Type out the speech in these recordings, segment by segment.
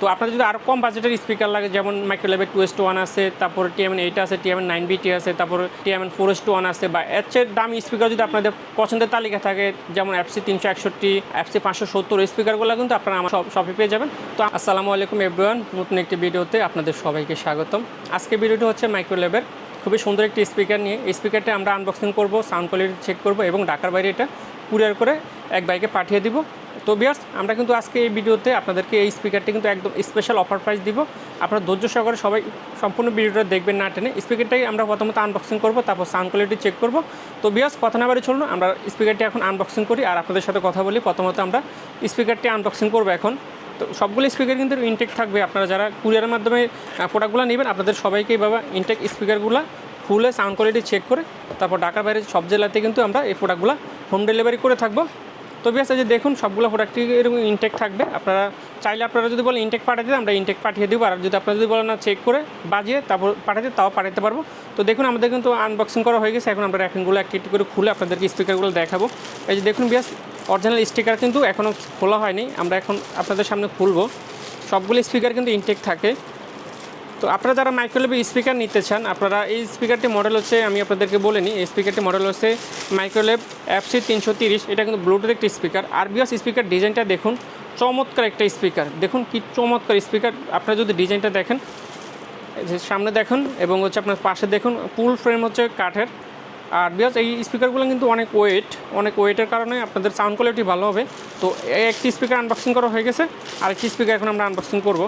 তো আপনাদের যদি আরও কম বাজেটের স্পিকার লাগে, যেমন মাইক্রোলেভের টু এস টু ওয়ান আছে, তারপর টিএমএন এইট আছে টিএমএন নাইন বিটি আছে, তারপর TMN four S two one আছে বা এর চেয়ে দামি স্পিকার যদি আপনাদের পছন্দের তালিকা থাকে, যেমন এফসি তিনশো একষট্টি এফসি পাঁচশো সত্তর স্পিকারগুলো কিন্তু আপনারা আমার সব শপে পেয়ে যাবেন। তো আসসালামু আলাইকুম এভরিওয়ান নতুন একটি ভিডিওতে আপনাদের সবাইকে স্বাগতম। আজকে ভিডিওটি হচ্ছে মাইক্রোলেভের খুবই সুন্দর একটি স্পিকার নিয়ে। এই স্পিকারটা আমরা আনবক্সিং করব সাউন্ড কোয়ালিটি চেক করব এবং ঢাকার বাইরে এটা কুরিয়ার করে এক বাইকে পাঠিয়ে দিব। তো বিয়ার্স আমরা কিন্তু আজকে এই ভিডিওতে আপনাদেরকে এই স্পিকারটি কিন্তু একদম স্পেশাল অফার প্রাইস দিব। আপনারা ধৈর্য সহকারে সবাই সম্পূর্ণ ভিডিওটা দেখবেন না টেনে। স্পিকারটাই আমরা প্রথমত আনবক্সিং করব, তারপর সাউন্ড কোয়ালিটি চেক করব। তো বিয়ার্স কথা না বাড়ি চলুন, আমরা স্পিকারটি এখন আনবক্সিং করি আর আপনাদের সাথে কথা বলি। প্রথমত আমরা স্পিকারটি আনবক্সিং করব এখন। তো সবগুলো স্পিকার কিন্তু ইনটেক থাকবে। আপনারা যারা কুরিয়ারের মাধ্যমে প্রোডাক্টগুলো নেবেন, আপনাদের সবাইকে এইভাবে ইনটেক স্পিকারগুলো খুলে সাউন্ড কোয়ালিটি চেক করে, তারপর ঢাকার বাইরে সব জেলাতে কিন্তু আমরা এই প্রোডাক্টগুলো হোম ডেলিভারি করে থাকব। তো বিয়াস যে দেখুন, সবগুলো প্রোডাক্টই এরকম ইনটেক থাকবে? আপনারা চাইলে আপনারা যদি বলেন ইনটেক দিন আমরা ইনটেক পাঠিয়ে দিব। আর যদি আপনারা যদি বলেন না চেক করে বাজিয়ে তারপর পাঠাতে, তাও পাঠাতে পারব। তো দেখুন, আমাদের কিন্তু আনবক্সিং করা হয়ে গেছে। এখন আমরা র্যাপিংগুলো একটি একটি করে খুলে আপনাদেরকে স্পিকারগুলো দেখাবো। এই যে দেখুন বিয়াস অরিজিনাল স্টিকার কিন্তু এখনও খোলা হয়নি। আমরা এখন আপনাদের সামনে খুলবো। সবগুলো স্পিকার কিন্তু ইনটেক থাকে। তো আপনারা যারা মাইক্রোলেভের স্পিকার নিতে চান, আপনারা এই স্পিকারটি মডেল হচ্ছে, আমি আপনাদেরকে বলে নিই এই স্পিকারটি মডেল হচ্ছে মাইক্রোলেভ এফসি তিনশো তিরিশ, এটা কিন্তু ব্লুটুথ একটি স্পিকার। আর বিয়াস স্পিকার ডিজাইনটা দেখুন, চমৎকার একটা স্পিকার। দেখুন কি চমৎকার স্পিকার, আপনারা যদি ডিজাইনটা দেখেন সামনে দেখুন এবং হচ্ছে আপনার পাশে দেখুন ফুল ফ্রেম হচ্ছে কাঠের। আর বিয়াস এই স্পিকারগুলো কিন্তু অনেক ওয়েট অনেক ওয়েটের কারণে আপনাদের সাউন্ড কোয়ালিটি ভালো হবে। তো একটি স্পিকার আনবক্সিং করা হয়ে গেছে আর একটি স্পিকার এখন আমরা আনবক্সিং করব।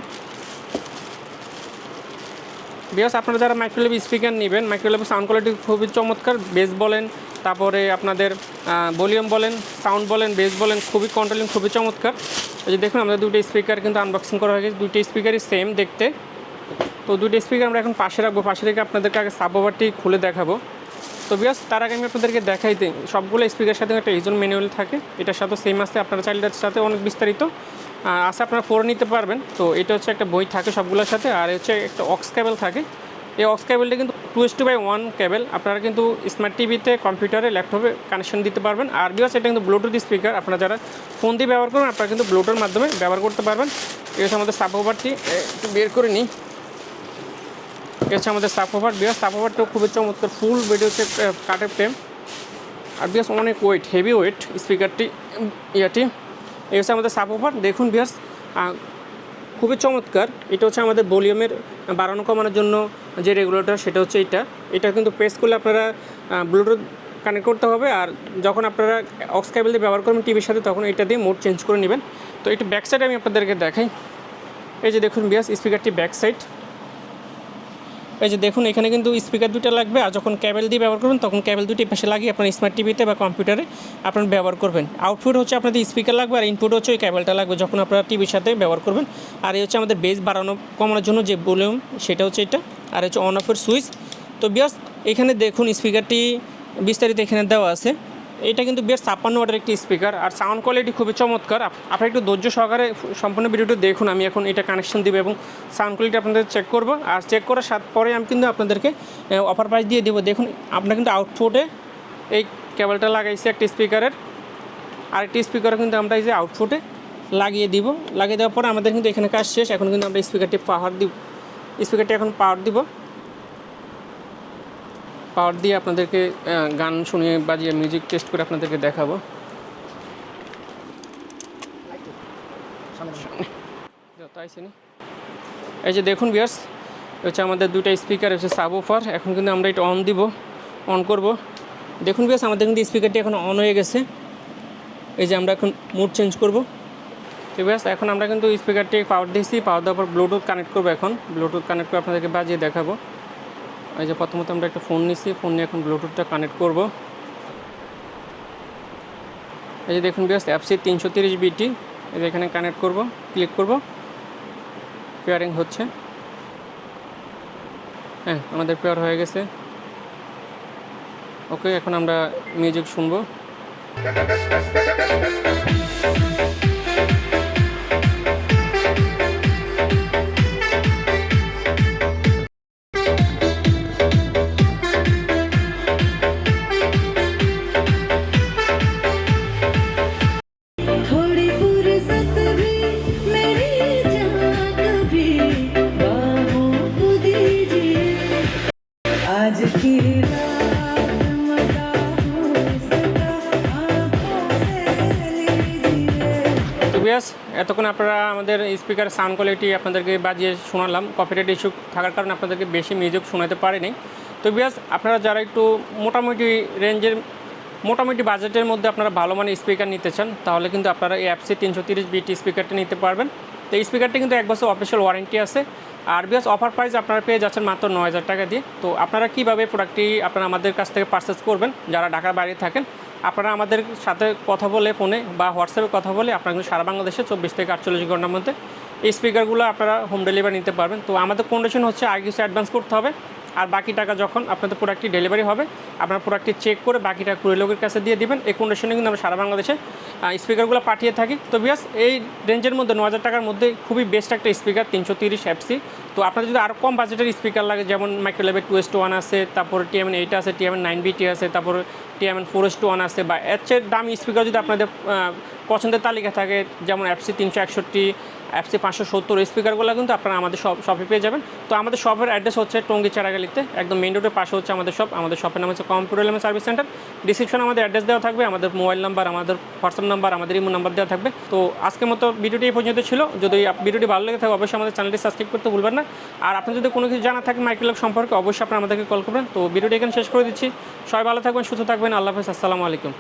বিকজ আপনারা যারা মাইক্রোলেভ স্পিকার নেবেন মাইক্রোলেভ সাউন্ড কোয়ালিটি খুবই চমৎকার বেস বলেন, তারপরে আপনাদের ভলিউম বলেন সাউন্ড বলেন বেস বলেন, খুবই কন্ট্রোলিং খুবই চমৎকার। এই যে দেখুন, আমাদের দুটো স্পিকার কিন্তু আনবক্সিং করা হয়ে গেছে দুটো স্পিকারই সেম দেখতে। তো দুটো স্পিকার আমরা এখন পাশে রাখব, পাশে রেখে আপনাদেরকে আগে সাবোভারটি খুলে দেখাবো। তো বিয়াস তার আগে আমি আপনাদেরকে দেখাই দিই, সবগুলো স্পিকার সাথে একটা ইজন ম্যানুয়াল থাকে, এটার সাথে সেম আছে, আপনারা চাইল্ডের সাথে অনেক বিস্তারিত আছে আপনারা পড়ে নিতে পারবেন। তো এটা হচ্ছে একটা বই থাকে সবগুলোর সাথে, আর হচ্ছে একটা অক্স কেবল থাকে। এই অক্স কেবলটা কিন্তু two S two by one cable. আপনারা কিন্তু স্মার্ট টিভিতে কম্পিউটারে ল্যাপটপে কানেকশন দিতে পারবেন। আর বিকজ এটা কিন্তু ব্লুটুথ স্পিকার আপনারা যারা ফোন দিয়ে ব্যবহার করবেন, আপনারা কিন্তু ব্লুটুথের মাধ্যমে ব্যবহার করতে পারবেন। এই হচ্ছে আমাদের সাব ওভারটি একটু বের করে নিই। এই হচ্ছে আমাদের সাব ওভার বিকজ সাব ওভারটাও খুবই চমৎকার ফুল বেডি হচ্ছে কাঠের ফ্রেম আর বিকজ অনেক ওয়েট হেভি ওয়েট স্পিকারটি ইয়াটি। এই হচ্ছে আমাদের সাপ ওভার। দেখুন বিয়াস খুবই চমৎকার। এটা হচ্ছে আমাদের ভলিউমের বাড়ানো কমানোর জন্য যে রেগুলেটর সেটা হচ্ছে এটা। এটা কিন্তু প্রেস করলে আপনারা ব্লুটুথ কানেক্ট করতে হবে আর যখন আপনারা অক্স কেবল দিয়ে ব্যবহার করবেন টিভির সাথে, তখন এটা দিয়ে মোড চেঞ্জ করে নেবেন। তো একটু ব্যাক সাইড আমি আপনাদেরকে দেখাই। এই যে দেখুন বিয়াস স্পিকারটি ব্যাক সাইড এই যে দেখুন, এখানে কিন্তু স্পিকার দুটো লাগবে। আর যখন ক্যাবেল দিয়ে ব্যবহার করবেন, তখন ক্যাবেল দুটি পাশে লাগিয়ে আপনার স্মার্ট টিভিতে বা কম্পিউটারে আপনার ব্যবহার করবেন। আউটপুট হচ্ছে আপনাদের স্পিকার লাগবে, আর ইনপুট হচ্ছে ওই ক্যাবেলটা লাগবে, যখন আপনারা টিভির সাথে ব্যবহার করবেন। আর এই হচ্ছে আমাদের বেস বাড়ানো, কমানোর জন্য যে ভলিউম সেটা হচ্ছে এটা। আর হচ্ছে অন অফের সুইচ তো বিয়াস এখানে দেখুন স্পিকারটি বিস্তারিত এখানে দেওয়া আছে। এটা কিন্তু বেশ ছাপ্পান্ন ওয়াটের একটি স্পিকার আর সাউন্ড কোয়ালিটি খুবই চমৎকার। আপ- আপনারা একটু ধৈর্য সহকারে সম্পূর্ণ ভিডিওটি দেখুন, আমি এখন এটা কানেকশন দিব এবং সাউন্ড কোয়ালিটি আপনাদের চেক করব। আর চেক করার সাথে পরে আমি কিন্তু আপনাদেরকে অফার প্রাইস দিয়ে দেবো। দেখুন, আপনার কিন্তু আউটপুটে এই কেবলটা লাগাইছি একটি স্পিকারের আরেকটি স্পিকারও কিন্তু আমরা এই যে আউটপুটে লাগিয়ে দিব। লাগিয়ে দেওয়ার পরে আমাদের কিন্তু এখানে কাজ শেষ। এখন কিন্তু আমরা স্পিকারটি পাওয়ার দিব। স্পিকারটি এখন পাওয়ার দিব। পাওয়ার দিয়ে আপনাদেরকে গান শুনিয়ে বাজিয়ে মিউজিক টেস্ট করে আপনাদেরকে দেখাবো। এই যে দেখুন বিয়ার্স হচ্ছে আমাদের দুইটা স্পিকার হচ্ছে সাবওফার এখন কিন্তু আমরা এটা অন দিব অন করব। দেখুন বিয়ার্স আমাদের কিন্তু স্পিকারটি এখন অন হয়ে গেছে। এই যে আমরা এখন মুড চেঞ্জ করব। তো বিয়ার্স এখন আমরা কিন্তু স্পিকারটি পাওয়ার দিয়েছি পাওয়ার দেওয়ার পর ব্লুটুথ কানেক্ট করব এখন। ব্লুটুথ কানেক্ট করে আপনাদেরকে বাজিয়ে দেখাবো। এই যে প্রথমত আমরা একটা ফোন নিছি, ফোন নিয়ে এখন ব্লুটুথটা কানেক্ট করব। এই যে দেখুন বিয়াস অ্যাপসি তিনশো তিরিশ বিটি এই যে এখানে কানেক্ট করব, ক্লিক করব। পেয়ারিং হচ্ছে। হ্যাঁ আমাদের পেয়ার হয়ে গেছে। ওকে এখন আমরা মিউজিক শুনব। আমাদের স্পিকার সাউন্ড কোয়ালিটি আপনাদেরকে বাজিয়ে শোনালাম। কপিরাইট ইস্যু থাকার কারণে আপনাদেরকে বেশি মিউজিক শোনাতে পারিনি। তো বিয়াস আপনারা যারা একটু মোটামুটি রেঞ্জের মোটামুটি বাজেটের মধ্যে আপনারা ভালো মানের স্পিকার নিতে চান, তাহলে কিন্তু আপনারা এই অ্যাপসি তিনশো তিরিশ বিটি স্পিকারটা নিতে পারবেন। তো এই স্পিকারটি কিন্তু এক বছর অফিসিয়াল ওয়ারেন্টি আছে। আর বিয়াস অফার প্রাইস আপনারা পেয়ে যাচ্ছেন মাত্র নয় হাজার টাকা দিয়ে। তো আপনারা কীভাবে প্রোডাক্টটি আপনারা আমাদের কাছ থেকে পারচেস করবেন? যারা ঢাকার বাইরে থাকেন আপনারা আমাদের সাথে কথা বলে ফোনে বা হোয়াটসঅ্যাপে কথা বলে আপনারা সারা বাংলাদেশে চব্বিশ থেকে আটচল্লিশ ঘণ্টার মধ্যে এই স্পিকারগুলো আপনারা হোম ডেলিভারি নিতে পারবেন। তো আমাদের কন্ডিশন হচ্ছে আগে কিছু অ্যাডভান্স করতে হবে। আর বাকি টাকা যখন আপনাদের প্রোডাক্টটি ডেলিভারি হবে, আপনার প্রোডাক্টটি চেক করে বাকি টাকা কুড়ি লোকের কাছে দিয়ে দিবেন। এই কন্ডিশনে কিন্তু আমরা সারা বাংলাদেশে স্পিকারগুলো পাঠিয়ে থাকি। তো বিয়াস এই রেঞ্জের মধ্যে ন হাজার টাকার মধ্যে খুবই বেস্ট একটা স্পিকার তিনশো তিরিশ এফসি তো আপনাদের যদি আরও কম বাজেটের স্পিকার লাগে, যেমন মাইক্রোলেভের টু এস টু ওয়ান আছে, তারপর টিএমএন এইট আছে টিএমএন নাইন বিটি আছে, তারপর TMN four S two one আছে বা এর চেয়ে দামি স্পিকার যদি আপনাদের পছন্দের তালিকা থাকে, যেমন এফসি তিনশো একষট্টি এফসি পাঁচশো সত্তর স্পিকারগুলো কিন্তু আপনারা আমাদের শপ শপে পেয়ে যাবেন। তো আমাদের শপের অ্যাড্রেস হচ্ছে টঙ্গি চারাগালিতে, একদম মেন রোডের পাশে হচ্ছে আমাদের শপ আমাদের শপের নাম হচ্ছে কম্পিউটার এলিমেন্ট সার্ভিস সেন্টার ডিসক্রিপশনে আমাদের অ্যাড্রেস দেওয়া থাকবে, আমাদের মোবাইল নাম্বার আমাদের হোয়াটসঅ্যাপ নাম্বার আমাদের ইমো নাম্বার দেওয়া থাকবে। তো আজকের মতো ভিডিওটি এই পর্যন্ত ছিল। যদি ভিডিওটি ভালো লেগে থাকে, অবশ্যই আমাদের চ্যানেলটি সাবস্ক্রাইব করতে ভুলবেন না। আর আপনি যদি কোনো কিছু জানা থাকে মাইক্রোলভ সম্পর্কে, অবশ্যই আপনারা আমাদেরকে কল করবেন। তো ভিডিওটি এখানে শেষ করে দিচ্ছি। সবাই ভালো থাকবেন, সুস্থ থাকবেন। আল্লাহ হাফেজ, আসসালামু আলাইকুম।